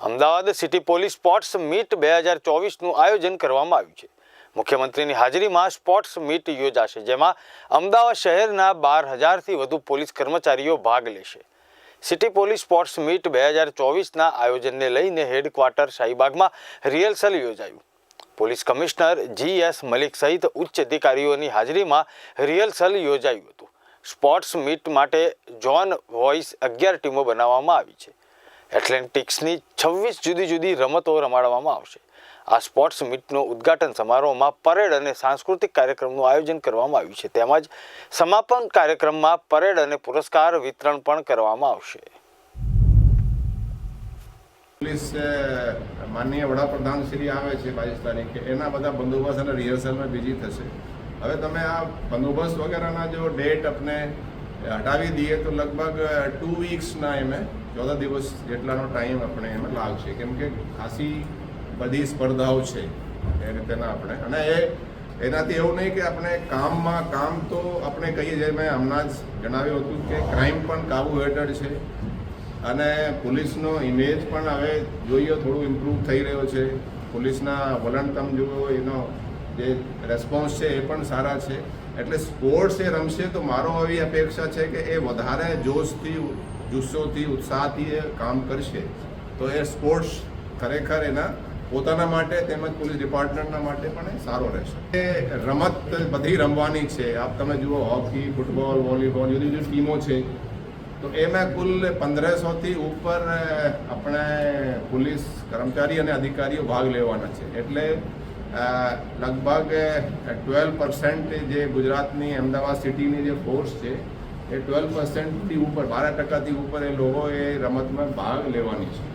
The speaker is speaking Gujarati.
Ahmedabad city police sports meet બે હજાર ચોવીસનું આયોજન કરવામાં આવ્યું છે. મુખ્યમંત્રીની હાજરીમાં સ્પોર્ટ્સ મીટ યોજાશે, જેમાં અમદાવાદ શહેરના બાર હજારથી વધુ પોલીસ કર્મચારીઓ ભાગ લેશે. સિટી પોલીસ સ્પોર્ટ્સ મીટ બે હજાર ચોવીસના આયોજનને લઈને હેડક્વાર્ટર શાહીબાગમાં રિહર્સલ યોજાયું. Police commissioner G S Malik સહિત ઉચ્ચ અધિકારીઓની હાજરીમાં રિહર્સલ યોજાયું હતું. સ્પોર્ટ્સ મીટ માટે જોન વોઇસ અગિયાર ટીમો બનાવવામાં આવી છે. એથ્લેટિક્સની છવ્વીસ જુદી જુદી રમતો રમાડવામાં આવશે. આ સ્પોર્ટ્સ મીટનો ઉદ્ઘાટન સમારોહમાં પરેડ અને સાંસ્કૃતિક કાર્યક્રમનું આયોજન કરવામાં આવ્યું છે. તેમજ સમાપન કાર્યક્રમમાં પરેડ અને પુરસ્કાર વિતરણ પણ કરવામાં આવશે. પોલીસ માનનીય વડાપ્રધાન શ્રી આવે છે બાવીસ તારીખે. એના બધા બંદોબસ્ત અને રિહર્સલમાં બીજી થશે. હવે તમે આ બંદોબસ્ત વગેરેના જો ડેટ આપને હટાવી દઈએ તો લગભગ ટુ વીક્સના એમે ચૌદ દિવસ જેટલાનો ટાઈમ આપણે એમાં લાગશે. કેમ કે ખાસી બધી સ્પર્ધાઓ છે એ રીતેના આપણે. અને એ, એનાથી એવું નહીં કે આપણે કામમાં, કામ તો આપણે કહીએ જે મેં હમણાં જ જણાવ્યું હતું કે ક્રાઇમ પણ કાબુ હેઠળ છે. અને પોલીસનો ઇમેજ પણ હવે જોઈએ, થોડું ઇમ્પ્રૂવ થઈ રહ્યો છે. પોલીસના વલણ તમે જુઓ, એનો જે રેસ્પોન્સ છે એ પણ સારા છે. એટલે સ્પોર્ટ્સ એ રમશે તો મારો એવી અપેક્ષા છે કે એ વધારે જોશથી, જુસ્સોથી, ઉત્સાહથી એ કામ કરશે. તો એ સ્પોર્ટ્સ ખરેખર એના પોતાના માટે તેમજ પોલીસ ડિપાર્ટમેન્ટના માટે પણ એ સારો રહેશે. એ રમત બધી રમવાની છે. આપ તમે જુઓ હોકી ફૂટબોલ વોલીબોલ જુદી જુદી ટીમો છે, તો એમાં કુલ પંદરસોથી ઉપર આપણે પોલીસ કર્મચારી અને અધિકારીઓ ભાગ લેવાના છે. એટલે લગભગ ટ્વેલ્વ પર્સન્ટ જે ગુજરાતની અમદાવાદ સિટીની જે ફોર્સ છે, એ ટ્વેલ્વ પર્સન્ટથી ઉપર, બાર ટકાથી ઉપર એ લોકો એ રમતમાં ભાગ લેવાની છે.